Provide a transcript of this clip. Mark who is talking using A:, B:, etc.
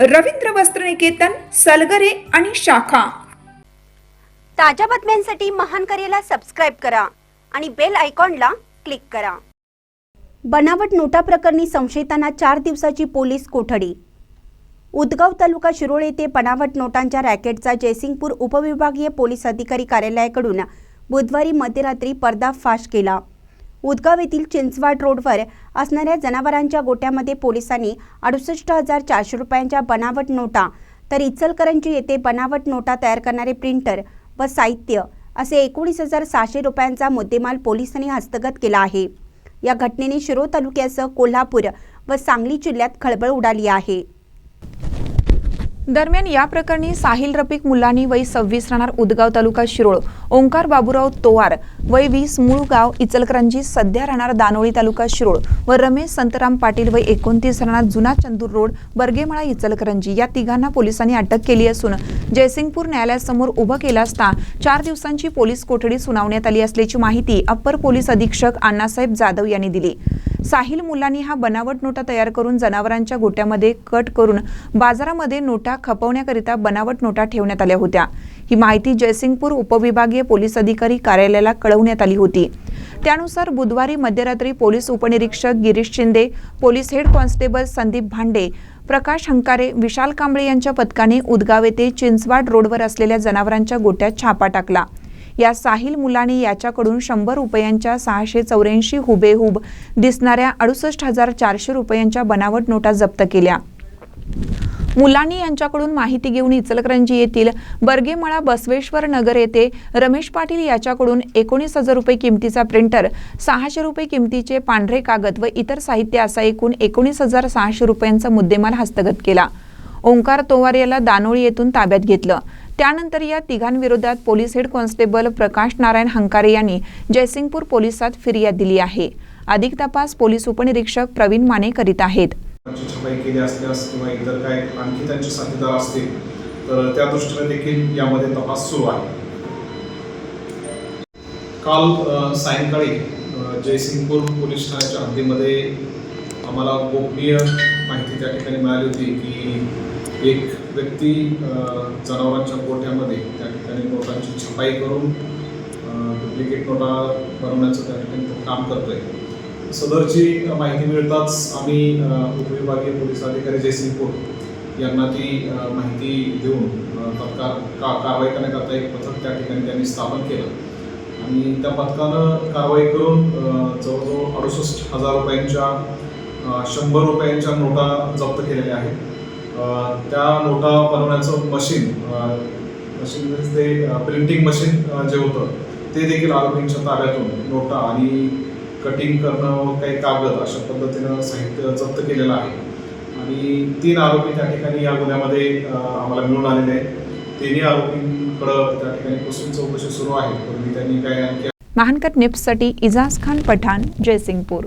A: रवींद्र वस्त्रनिकेतन सलगरे आणि शाखा.
B: ताज्या बातम्यांसाठी महान करेला सबस्क्राईब करा आणि बेल आयकॉनला क्लिक करा. बनावट नोटा प्रकरणी संशयितांना चार दिवसाची पोलीस कोठडी. उदगाव तालुका शिरोळ येथे बनावट नोटांच्या रॅकेटचा जयसिंगपूर उपविभागीय पोलीस अधिकारी कार्यालयाकडून बुधवारी मध्यरात्री पर्दाफाश केला. उदगाव येथील चिंचवाड रोडवर असणाऱ्या जनावरांच्या गोट्यामध्ये पोलिसांनी अडुसष्ट हजार चारशे रुपयांच्या बनावट नोटा तर इचलकरंजी येथे बनावट नोटा तयार करणारे प्रिंटर व साहित्य असे एकोणीस हजार सहाशे रुपयांचा मुद्देमाल पोलिसांनी हस्तगत केला आहे. या घटनेने शिरो तालुक्यासह कोल्हापूर व सांगली जिल्ह्यात खळबळ उडाली आहे.
C: दरम्यान या प्रकरणी साहिल रफिक मुलानी वय सव्वीस राहणार उदगाव तालुका शिरोळ. ओंकार बाबूराव तोवार वय वीस मूळ गाव इचलकरंजी सध्या राहणार दानोळी तालुका शिरोळ व रमेश संतराम पाटील वय एकोणतीस राहणार जुना चंदूर रोड बर्गेमळा इचलकरंजी या तिघांना पोलिसांनी अटक केली असून जयसिंगपूर न्यायालयासमोर उभं केलं असता चार दिवसांची पोलीस कोठडी सुनावण्यात आली असल्याची माहिती अप्पर पोलीस अधीक्षक अण्णासाहेब जाधव यांनी दिली. साहिल मुलांनी हा बनावट नोटा तयार करून जनावरांच्या गोट्यामध्ये कट करून बाजारामध्ये नोटा खपवण्याकरिता बनावट नोटा ठेवण्यात आल्या होत्या. ही माहिती जयसिंगपूर उपविभागीय पोलीस अधिकारी कार्यालयाला कळवण्यात आली होती. त्यानुसार बुधवारी मध्यरात्री पोलीस उपनिरीक्षक Girish Shinde police head constable Sandeep Bhande Prakash Hankare विशाल कांबळे यांच्या पथकाने उदगाव येथे चिंचवाड रोडवर असलेल्या जनावरांच्या गोट्यात छापा टाकला. या साहिल मुलाने याच्याकडून शंभर रुपयांच्या सहाशे चौऱ्याऐंशी हुबेहूब दिसणाऱ्या अडुसष्ट हजार चारशे रुपयांच्या बनावट नोटा जप्त केल्या. मुलांनी यांच्याकडून माहिती घेऊन इचलकरंजी येथील बर्गेमळा बसवेश्वर नगर येथे रमेश पाटील याच्याकडून एकोणीस हजार रुपये किमतीचा प्रिंटर सहाशे रुपये किमतीचे पांढरे कागद व इतर साहित्य असा एकूण एकोणीस हजार सहाशे रुपयांचा मुद्देमाल हस्तगत केला. ओंकार तोवार याला दानोळी येथून ताब्यात घेतलं. त्यानंतर या तिघांविरोधात police head constable Prakash Narayan Hankare यांनी जयसिंगपूर पोलिसात फिर्याद दिली आहे. अधिक तपास पोलीस उपनिरीक्षक प्रवीण माने करीत आहेत.
D: केली असल्यास किंवा इतर काय आणखी त्यांचे साथीदार असतील तर त्या दृष्टीने देखील यामध्ये तपास सुरू आहे. काल सायंकाळी जयसिंगपूर पोलीस ठाण्याच्या हद्दीमध्ये आम्हाला गोपनीय माहिती त्या ठिकाणी मिळाली होती की एक व्यक्ती जनावरांच्या गोठ्यामध्ये त्या ठिकाणी नोटांची छपाई करून डुप्लिकेट नोटा बनवण्याचं त्या ठिकाणी काम करतो आहे सदरची माहिती मिळताच आम्ही उपविभागीय पोलीस अधिकारी जयसिंगपूर यांना ती माहिती देऊन तत्काळ का कारवाई करण्याकरता एक पथक त्या ठिकाणी त्यांनी स्थापन केलं. आणि त्या पथकानं कारवाई करून जवळजवळ अडुसष्ट हजार रुपयांच्या शंभर रुपयांच्या नोटा जप्त केलेल्या आहेत. त्या नोटा बनवण्याचं मशीन मशीन मीन्स ते प्रिंटिंग मशीन जे होतं ते देखील आरोपींच्या ताब्यातून नोटा आणि कटिंग करणं काही कागद अशा पद्धतीनं साहित्य जप्त केलेलं आहे. आणि तीन आरोपी त्या ठिकाणी या गुन्ह्यामध्ये आम्हाला मिळून आलेले आहेत. तिन्ही आरोपींकडं त्या ठिकाणी कसून चौकशी सुरू आहे. परंतु त्यांनी काय आणखी
C: महानकट निप्ससाठी इजाज खान पठाण जयसिंगपूर.